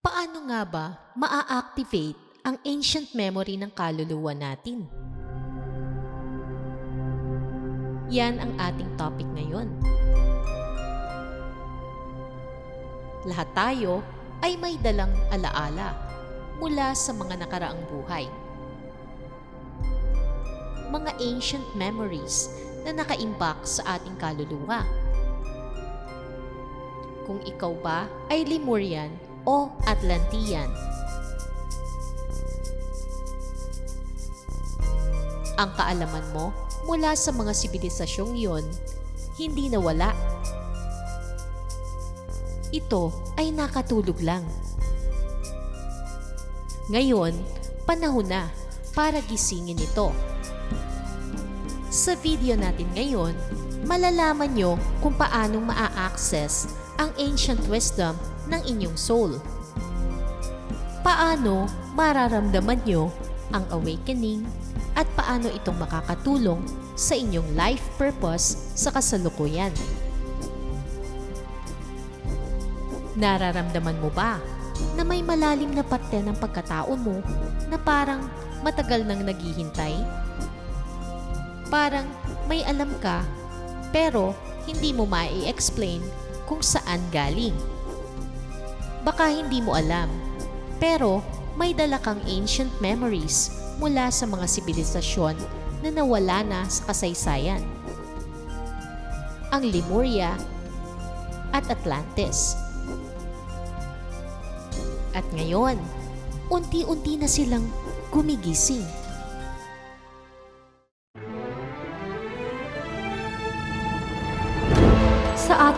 Paano nga ba maa-activate ang ancient memory ng kaluluwa natin? Yan ang ating topic ngayon. Lahat tayo ay may dalang alaala mula sa mga nakaraang buhay. Mga ancient memories na nakaimbak sa ating kaluluwa. Kung ikaw ba ay Lemurian o Atlantean. Ang kaalaman mo mula sa mga sibilisasyong yon hindi nawala. Ito ay nakatulog lang. Ngayon, panahon na para gisingin ito. Sa video natin ngayon, malalaman nyo kung paano maa-access ang ancient wisdom ng inyong soul. Paano mararamdaman nyo ang awakening at paano itong makakatulong sa inyong life purpose sa kasalukuyan. Nararamdaman mo ba na may malalim na parte ng pagkatao mo na parang matagal nang naghihintay? Parang may alam ka pero hindi mo mai-explain kung saan galing. Baka hindi mo alam, pero may dala kang ancient memories mula sa mga sibilisasyon na nawala na sa kasaysayan. Ang Lemuria at Atlantis. At ngayon, unti-unti na silang gumigising.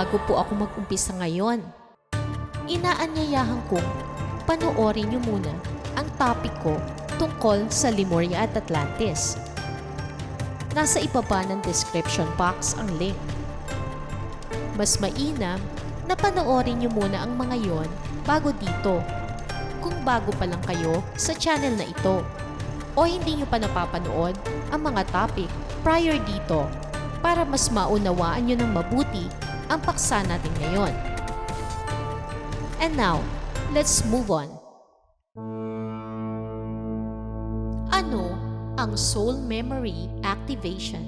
Bago po ako mag-umpisa ngayon, inaanyayahan kong panoorin niyo muna ang topic ko tungkol sa Lemuria at Atlantis. Nasa ibaba ng description box ang link. Mas mainam na panoorin niyo muna ang mga yon bago dito. Kung bago pa lang kayo sa channel na ito o hindi niyo pa napapanood ang mga topic prior dito para mas maunawaan niyo ng mabuti ang paksa natin ngayon. And now, let's move on. Ano ang soul memory activation?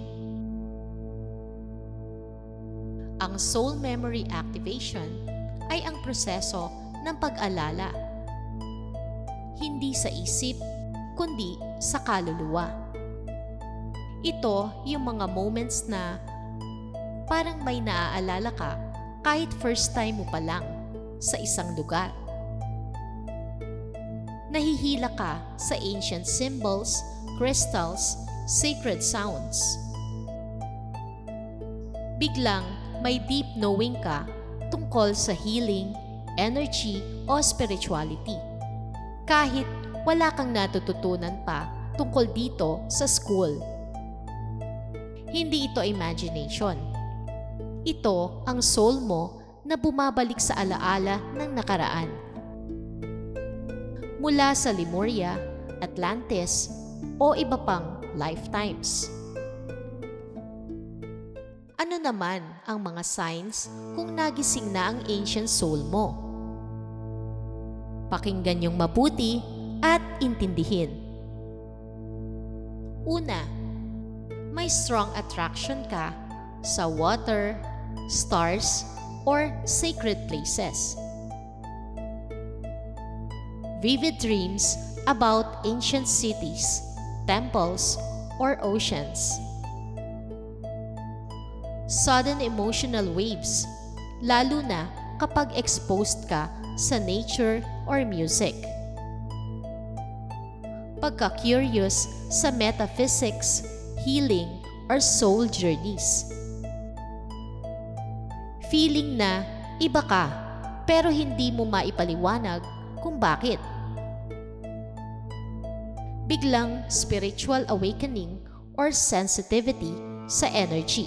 Ang soul memory activation ay ang proseso ng pag-alala. Hindi sa isip, kundi sa kaluluwa. Ito yung mga moments na parang may naaalala ka kahit first time mo pa lang sa isang lugar. Nahihila ka sa ancient symbols, crystals, sacred sounds. Biglang may deep knowing ka tungkol sa healing, energy o spirituality. Kahit wala kang natututunan pa tungkol dito sa school. Hindi ito imagination ito ang soul mo na bumabalik sa alaala ng nakaraan. Mula sa Lemuria, Atlantis, o iba pang lifetimes. Ano naman ang mga signs kung nagising na ang ancient soul mo? Pakinggan yung mabuti at intindihin. Una, may strong attraction ka sa water, stars, or sacred places. Vivid dreams about ancient cities, temples, or oceans. Sudden emotional waves, lalo na kapag exposed ka sa nature or music. Pagka-curious sa metaphysics, healing, or soul journeys Feeling na iba ka pero hindi mo maipaliwanag kung bakit. Biglang spiritual awakening or sensitivity sa energy.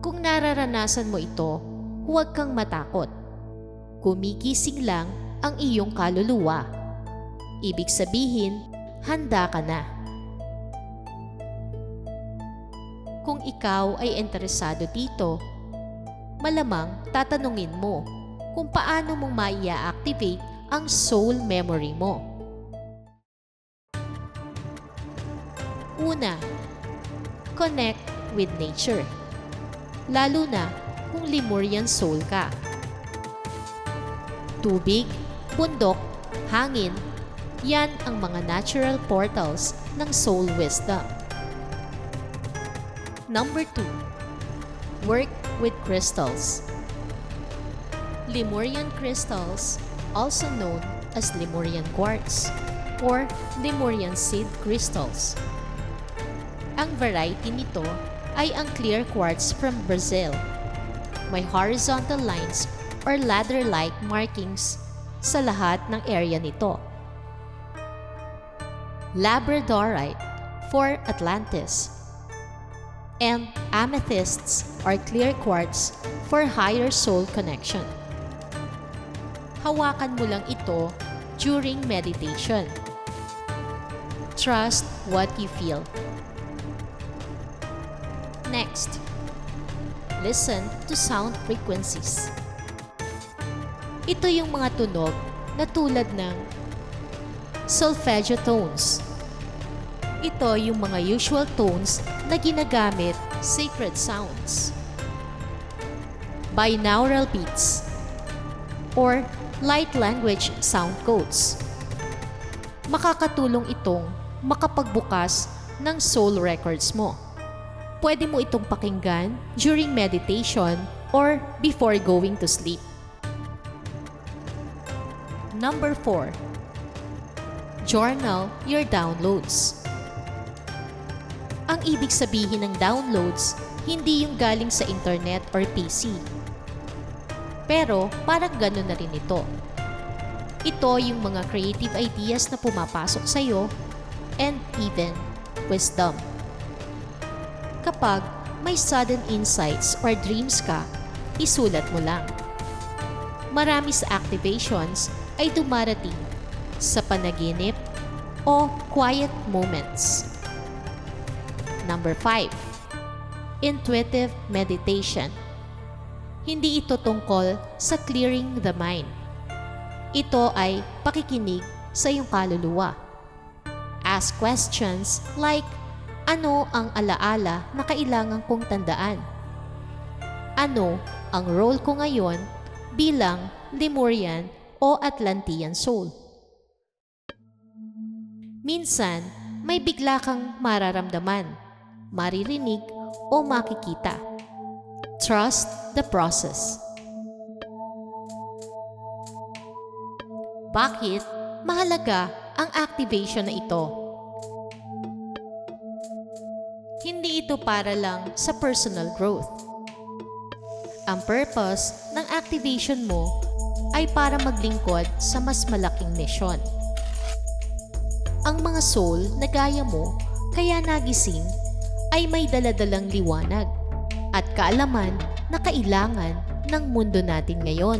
Kung nararanasan mo ito, huwag kang matakot. Kumigising lang ang iyong kaluluwa. Ibig sabihin, handa ka na. Kung ikaw ay interesado dito, malamang tatanungin mo kung paano mong maia-activate ang soul memory mo. Una, connect with nature. Lalo na kung Lemurian soul ka. Tubig, bundok, hangin, yan ang mga natural portals ng soul wisdom. Number 2. Work with crystals. Lemurian crystals, also known as Lemurian quartz or Lemurian seed crystals. Ang variety nito ay ang clear quartz from Brazil. May horizontal lines or ladder-like markings sa lahat ng area nito. Labradorite for Atlantis and amethysts are clear quartz for higher soul connection. Hawakan mo lang ito during meditation. Trust what you feel. Next, listen to sound frequencies. Ito yung mga tunog na tulad ng solfeggio tones. Ito yung mga usual tones na ginagamit sacred sounds. Binaural beats or light language sound codes. Makakatulong itong makapagbukas ng soul records mo. Pwede mo itong pakinggan during meditation or before going to sleep. Number 4. Journal your downloads. Ang ibig sabihin ng downloads, hindi yung galing sa internet or PC. Pero parang gano'n na rin ito. Ito yung mga creative ideas na pumapasok sa'yo and even wisdom. Kapag may sudden insights or dreams ka, isulat mo lang. Marami sa activations ay dumarating sa panaginip o quiet moments. Number 5. Intuitive meditation. Hindi ito tungkol sa clearing the mind. Ito ay pakikinig sa iyong kaluluwa. Ask questions like, ano ang alaala na kailangan kong tandaan? Ano ang role ko ngayon bilang Lemurian o Atlantean soul? Minsan, may bigla kang mararamdaman, maririnig o makikita. Trust the process. Bakit mahalaga ang activation na ito? Hindi ito para lang sa personal growth. Ang purpose ng activation mo ay para maglingkod sa mas malaking misyon. Ang mga soul na gaya mo kaya nagising ay may daladalang liwanag at kaalaman na kailangan ng mundo natin ngayon.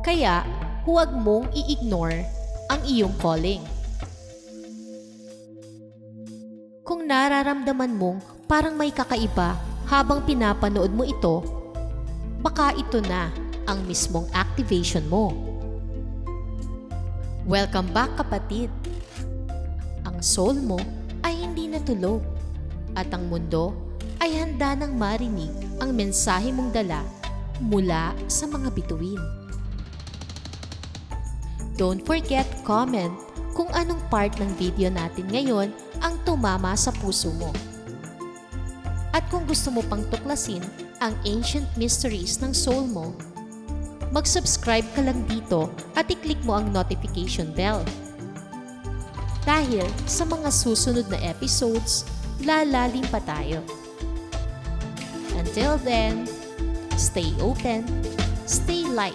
Kaya huwag mong i-ignore ang iyong calling. Kung nararamdaman mong parang may kakaiba habang pinapanood mo ito, baka ito na ang mismong activation mo. Welcome back kapatid! Ang soul mo ay hindi natulog at ang mundo ay handa ng marinig ang mensahe mong dala mula sa mga bituin. Don't forget comment kung anong part ng video natin ngayon ang tumama sa puso mo. At kung gusto mo pang tuklasin ang ancient mysteries ng soul mo, mag-subscribe ka lang dito at i-click mo ang notification bell. Dahil sa mga susunod na episodes, lalalim pa tayo. Until then, stay open, stay light,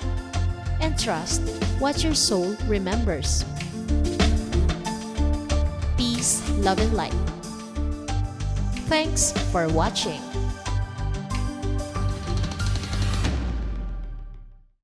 and trust what your soul remembers. Peace, love, and light. Thanks for watching.